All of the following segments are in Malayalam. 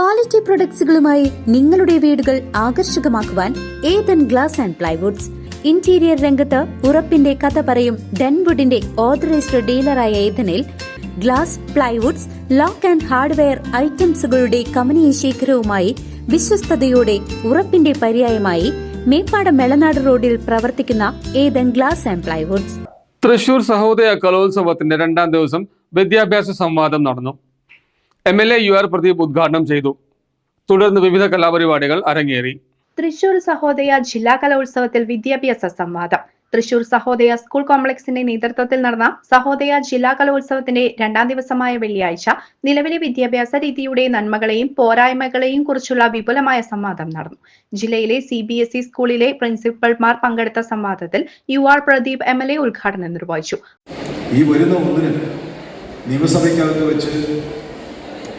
ക്വാളിറ്റി പ്രൊഡക്ട്സുകളുമായി നിങ്ങളുടെ വീടുകൾ ആകർഷകമാക്കുവാൻ Ethan glass and plywoods interior രംഗത്ത് ഉറപ്പിന്റെ കഥ പറയും ഡെൻവുഡിന്റെ ഓതറൈസ്ഡ് ഡീലറായ ഏതനിൽ glass plywoods lock and hardware ഐറ്റംസുകളുടെ കമനീയ ശേഖരവുമായി വിശ്വസ്തയോടെ ഉറപ്പിന്റെ പര്യായമായി മേപ്പാട മെളനാട് റോഡിൽ പ്രവർത്തിക്കുന്ന Ethan glass and plywoods Thrissur Sahodaya കലോത്സവത്തിന്റെ രണ്ടാം ദിവസം വിദ്യാഭ്യാസ സംവാദം നടന്നു. M L A U R Pradeep ഉദ്ഘാടനം ചെയ്തു. തുടർന്ന് വിവിധ കലാപരിപാടികൾ അരങ്ങേറി. തൃശൂർ സഹോദയ ജില്ലാ കലോത്സവത്തിൽ വിദ്യാഭ്യാസ സംവാദം. തൃശൂർ സഹോദയ സ്കൂൾ കോംപ്ലക്സിന്റെ നേതൃത്വത്തിൽ നടന്ന സഹോദയ ജില്ലാ കലോത്സവത്തിന്റെ രണ്ടാം ദിവസമായ വെള്ളിയാഴ്ച നിലവിലെ വിദ്യാഭ്യാസ രീതിയുടെ നന്മകളെയും പോരായ്മകളെയും കുറിച്ചുള്ള വിപുലമായ സംവാദം നടന്നു. ജില്ലയിലെ സി ബി എസ് ഇ സ്കൂളിലെ പ്രിൻസിപ്പൽമാർ പങ്കെടുത്ത സംവാദത്തിൽ U R Pradeep M L A ഉദ്ഘാടനം നിർവഹിച്ചു. ഈ വരുന്ന ഒന്നിന് നിയമസഭയ്ക്കകത്ത് വെച്ച്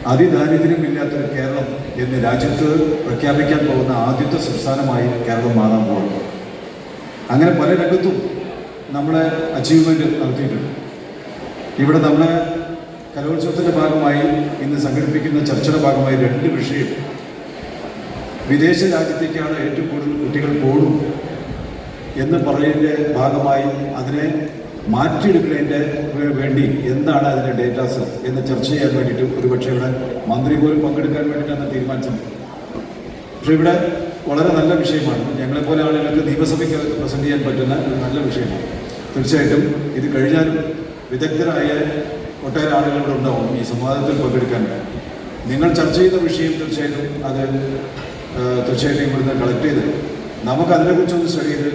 അതിദാരിദ്ര്യമില്ലാത്തൊരു കേരളം എന്ന് രാജ്യത്ത് പ്രഖ്യാപിക്കാൻ പോകുന്ന ആദ്യത്തെ സംസ്ഥാനമായി കേരളം മാറാൻ പോകുന്നു. അങ്ങനെ പല രംഗത്തും നമ്മളെ അച്ചീവ്മെന്റ് നടത്തിയിട്ടുണ്ട്. ഇവിടെ നമ്മളെ കലോത്സവത്തിന്റെ ഭാഗമായി ഇന്ന് സംഘടിപ്പിക്കുന്ന ചർച്ചയുടെ ഭാഗമായി രണ്ട് വിഷയം. വിദേശ രാജ്യത്തേക്കാണ് ഏറ്റവും കൂടുതൽ കുട്ടികൾ പോകും എന്ന് പറയുന്നതിന്റെ ഭാഗമായി അതിനെ മാറ്റിയെടുക്കുന്നതിന്റെ വേണ്ടി എന്താണ് അതിന്റെ ഡേറ്റാസ് എന്ന് ചർച്ച ചെയ്യാൻ വേണ്ടിയിട്ട് ഒരുപക്ഷെ ഇവിടെ മന്ത്രി പോലും പങ്കെടുക്കാൻ വേണ്ടിയിട്ടാണ് തീരുമാനിച്ചത്. പക്ഷേ ഇവിടെ വളരെ നല്ല വിഷയമാണ്. ഞങ്ങളെപ്പോലെ ആളുകൾക്ക് നിയമസഭയ്ക്ക് പ്രസന്റ് ചെയ്യാൻ പറ്റുന്ന ഒരു നല്ല വിഷയമാണ്. തീർച്ചയായിട്ടും ഇത് കഴിഞ്ഞാലും വിദഗ്ധരായ ഒട്ടേറെ ആളുകൾ ഇവിടെ ഉണ്ടാവും ഈ സംവാദത്തിൽ പങ്കെടുക്കാൻ. നിങ്ങൾ ചർച്ച ചെയ്ത വിഷയം തീർച്ചയായിട്ടും അത് തീർച്ചയായിട്ടും ഇവിടുന്ന് കളക്ട് ചെയ്ത് നമുക്ക് അതിനെക്കുറിച്ചൊന്ന് സ്റ്റഡി ചെയ്ത്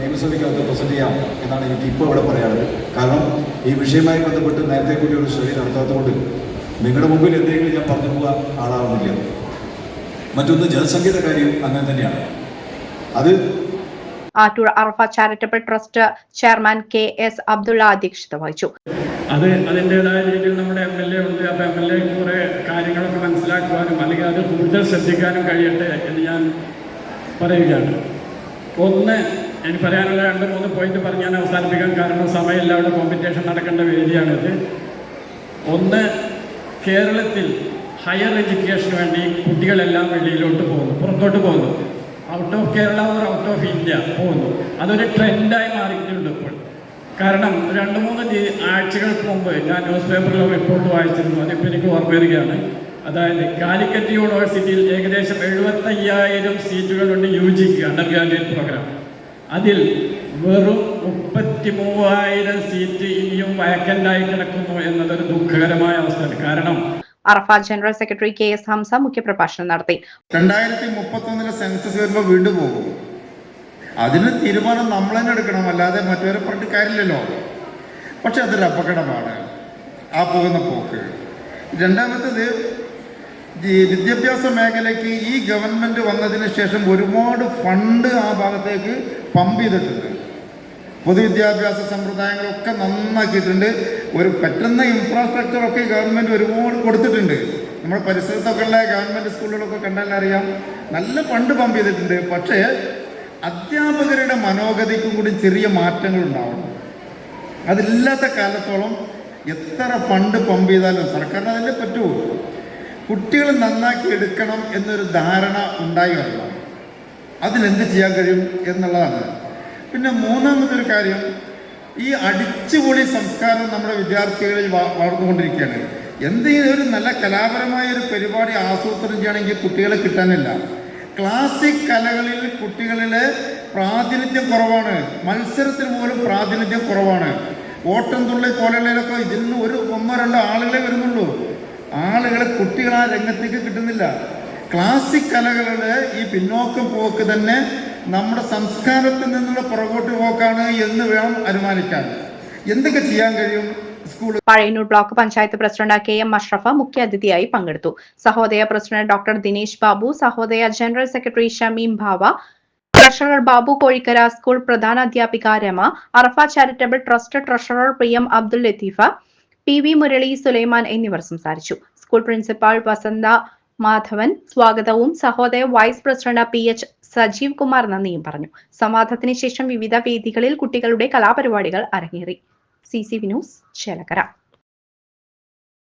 നിയമസഭയ്ക്കകത്ത് പ്രസന്റ് ചെയ്യാം എന്നാണ് എനിക്ക് ഇപ്പോൾ ഇവിടെ പറയാനുള്ളത്. കാരണം ഈ വിഷയമായി ബന്ധപ്പെട്ട് നേരത്തെ കൂടി ഒരു സ്റ്റഡി നടത്താത്തതുകൊണ്ട് നിങ്ങളുടെ മുമ്പിൽ എന്തെങ്കിലും ഞാൻ പറഞ്ഞു പോകാൻ ആളാവുന്നില്ല. മറ്റൊന്ന് ജനസംഖ്യയുടെ കാര്യം അങ്ങനെ തന്നെയാണ്. അത് Attoor Arafa charitable trust chairman K S Abdulla അധ്യക്ഷത വഹിച്ചു. അത് അതിന്റെതായ രീതിയിൽ നമ്മുടെ എം എൽ എ ഉണ്ട്. അപ്പം എം എൽ എ കുറേ കാര്യങ്ങളൊക്കെ മനസ്സിലാക്കുവാനും അല്ലെങ്കിൽ അത് കൂടുതൽ ശ്രദ്ധിക്കാനും കഴിയട്ടെ എന്ന് ഞാൻ പറയുകയാണ്. ഒന്ന് എനിക്ക് പറയാനുള്ള രണ്ട് മൂന്ന് പോയിന്റ് പറഞ്ഞ് ഞാൻ അവസാനിപ്പിക്കാൻ കാരണം സമയമില്ല അവിടെ കോമ്പറ്റീഷൻ നടക്കേണ്ട വേദിയാണിത്. ഒന്ന് കേരളത്തിൽ ഹയർ എഡ്യൂക്കേഷന് വേണ്ടി കുട്ടികളെല്ലാം വെളിയിലോട്ട് പോകുന്നു പുറത്തോട്ട് പോകുന്നു. Out of Kerala or out of India പോകുന്നു. അതൊരു ട്രെൻഡായി മാറിയിട്ടുണ്ട് ഇപ്പോൾ. കാരണം രണ്ട് മൂന്ന് ആഴ്ചകൾക്ക് മുമ്പ് ഞാൻ ന്യൂസ് പേപ്പറിലോ റിപ്പോർട്ട് വായിച്ചിരുന്നു. അതിപ്പോൾ എനിക്ക് ഓർമ്മ വരികയാണ്. അതായത് കാലിക്കറ്റ് യൂണിവേഴ്സിറ്റിയിൽ ഏകദേശം എഴുപത്തയ്യായിരം സീറ്റുകളുണ്ട് യു ജിക്ക് അണ്ടർ ഗ്രാജുവേറ്റ് പ്രോഗ്രാം അതിൽ വെറും മുപ്പത്തി മൂവായിരം സീറ്റ് ഇനിയും വയക്കന്റായി കിടക്കുന്നു എന്നതൊരു ദുഃഖകരമായ അവസ്ഥയാണ്. കാരണം Arafa general secretary K S Hamza മുഖ്യപ്രഭാഷണം നടത്തി. രണ്ടായിരത്തി മുപ്പത്തി ഒന്നിലെ സെൻസസ് വരുമ്പോൾ വീണ്ടും പോകും. അതിന് തീരുമാനം നമ്മൾ തന്നെ എടുക്കണം. അല്ലാതെ മറ്റൊരു പറഞ്ഞിട്ട് കാര്യമില്ലല്ലോ. പക്ഷെ അതൊരു അപകടമാണ്. ആ പോകുന്ന പോക്ക്. രണ്ടാമത്തത് ഈ വിദ്യാഭ്യാസ മേഖലയ്ക്ക് ഈ ഗവൺമെന്റ് വന്നതിന് ശേഷം ഒരുപാട് ഫണ്ട് ആ ഭാഗത്തേക്ക് പമ്പ് ചെയ്തിട്ടുണ്ട്. പൊതുവിദ്യാഭ്യാസ സമ്പ്രദായങ്ങളൊക്കെ നന്നാക്കിയിട്ടുണ്ട്. ഒരു പറ്റുന്ന ഇൻഫ്രാസ്ട്രക്ചറൊക്കെ ഗവൺമെന്റ് ഒരുപാട് കൊടുത്തിട്ടുണ്ട്. നമ്മുടെ പരിസരത്തൊക്കെ ഉള്ള ഗവൺമെന്റ് സ്കൂളുകളൊക്കെ കണ്ടാൽ അറിയാം. നല്ല ഫണ്ട് പമ്പ് ചെയ്തിട്ടുണ്ട്. പക്ഷേ അധ്യാപകരുടെ മനോഗതിക്കും കൂടി ചെറിയ മാറ്റങ്ങൾ ഉണ്ടാവണം. അതില്ലാത്ത കാലത്തോളം എത്ര ഫണ്ട് പമ്പ് ചെയ്താലും സർക്കാരിന് അതിന്റെ പറ്റുമോ കുട്ടികൾ നന്നാക്കി എടുക്കണം എന്നൊരു ധാരണ ഉണ്ടായി വരണം അതിനെന്ത് ചെയ്യാൻ കഴിയും എന്നുള്ളതാണ്. പിന്നെ മൂന്നാമതൊരു കാര്യം ഈ അടിച്ചുപൊളി സംസ്കാരം നമ്മുടെ വിദ്യാർത്ഥികളിൽ വളർന്നുകൊണ്ടിരിക്കുകയാണ്. എന്തെങ്കിലും ഒരു നല്ല കലാപരമായ ഒരു പരിപാടി ആസൂത്രണം ചെയ്യണമെങ്കിൽ കുട്ടികളെ കിട്ടാനില്ല. ക്ലാസിക് കലകളിൽ കുട്ടികളിലെ പ്രാതിനിധ്യം കുറവാണ്. മത്സരത്തിന് പോലും പ്രാതിനിധ്യം കുറവാണ്. ഓട്ടം തുള്ളി പോലെയുള്ളതിലൊക്കെ ഇതിൽ നിന്ന് ഒരു ഒന്നോ രണ്ടോ ആളുകളെ ആളുകളെ കുട്ടികൾ ആ രംഗത്തേക്ക് കിട്ടുന്നില്ല. ക്ലാസിക് കലകളുടെ ഈ പിന്നോക്കം പോക്ക് തന്നെ നമ്മുടെ സംസ്കാരത്തിൽ നിന്നുള്ള പുറകോട്ട് പോക്കാണ് എന്ന് വേണം അനുമാനിക്കാൻ. എന്തൊക്കെ ചെയ്യാൻ കഴിയും? Pazhayannur block panchayat president K M Ashraf മുഖ്യാതിഥിയായി പങ്കെടുത്തു. Sahodaya president doctor Dinesh Babu Sahodaya general secretary Shameem ഭാവ ട്രഷറർ ബാബു കോഴിക്കര സ്കൂൾ പ്രധാന അധ്യാപിക Rama Arafa charitable trust treasurer പ്രിയം M Abdul Latheef P V Murali Sulaiman എന്നിവർ സംസാരിച്ചു. സ്കൂൾ പ്രിൻസിപ്പാൾ വസന്ത മാധവൻ സ്വാഗതവും Sahodaya vice president P H Sajeev Kumar നന്ദിയും പറഞ്ഞു. സംവാദത്തിന് ശേഷം വിവിധ വേദികളിൽ കുട്ടികളുടെ കലാപരിപാടികൾ അരങ്ങേറി. C C V news Chelakkara.